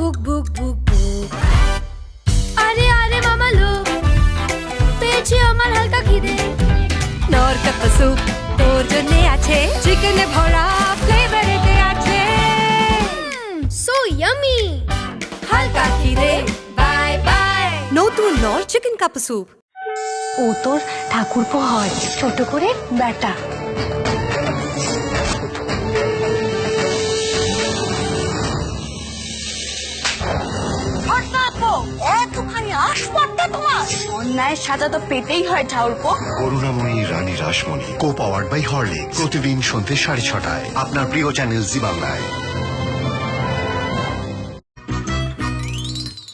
ভুক ভুক ভুক ভুক। আরে আরে মামা লো পেয়েছি আমার হালকা খিদে। নর কাপ স্যুপ তোর জন্য আছে চিকেনে ভরা ফ্লেভারেতে আছে। সো ইয়ামি হালকা খিদে বাই বাই নতুন নর চিকেন কাপ স্যুপ ও তোর ঠাকুরপো হয় ছোট করে বেটা এতখানি আসপর্দা তোমার। অন্যায়ের সাজা তো পেতেই হয় ঠাকুরপো। Karunamoyee Rani Rashmoni co powered by Horlicks প্রতিদিন সন্ধ্যে সাড়ে ছটায় আপনার প্রিয় চ্যানেল জি বাংলায়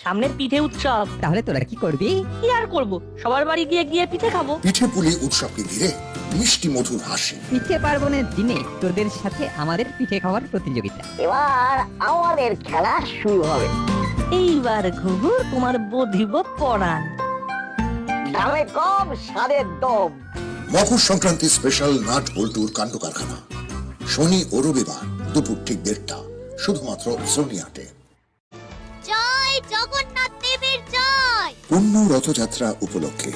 সামনে পিঠে উৎসব। তাহলে তোরা কি করবি? কি আর করব? সবার বাড়ি গিয়ে গিয়ে পিঠে খাব। পিঠে পুলি উৎসবকে ঘিরে মিষ্টি মধুর হাসি। পিঠে পার্বণের দিনে তোদের সাথে আমাদের পিঠে খাওয়ার প্রতিযোগিতা। এবার আমাদের খেলা শুরু হবে। এইবার ঘুঘু তোমার বধিব পড়ান দামে কম দম। মকর সংক্রান্তি স্পেশাল নাট বল্টুর কাণ্ড কারখানা শনি ও রবিবার দুপুর ঠিক দেড়টা শুধুমাত্র সোনিয়াটে জয় জগন্নাথ দেবের জয়। পূর্ণ রথযাত্রা উপলক্ষে।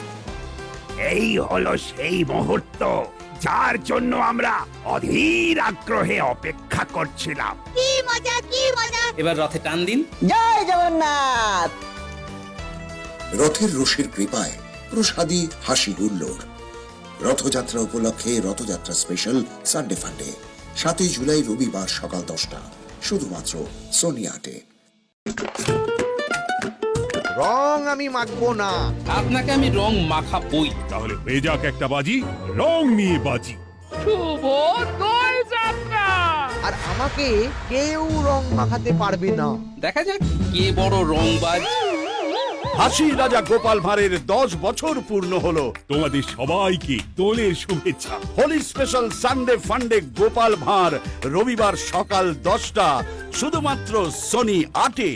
এই হলো সেই মুহূর্ত। যার জন্য আমরা অধীর আগ্রহে অপেক্ষা করছিলাম। কি মজা কি মজা। এবার রথে টান দিন। জয় জগন্নাথ! রথের রশির কৃপায় প্রসাদী হাসি হুল্লোড় রথযাত্রা উপলক্ষে রথযাত্রা স্পেশাল সানডে ফান্ডে সাতই জুলাই রবিবার সকাল দশটা শুধুমাত্র সোনিয়াটে রং আমি মাখবো না। আপনাকে আমি রং মাখাবই। তাহলে যাক একটা বাজি রং নিয়ে বাজি। আর আমাকে কেউ রং মাখাতে পারবে না। দেখা যাক কে বড় রংবাজ হাসি রাজা গোপাল ভাঁড়ের দশ বছর পূর্ণ হলো। তোমাদের সবাইকে দোলের শুভেচ্ছা। হোলি স্পেশাল সানডে ফান্ডে গোপাল ভাঁড় রবিবার সকাল দশটা শুধুমাত্র সনি আটে।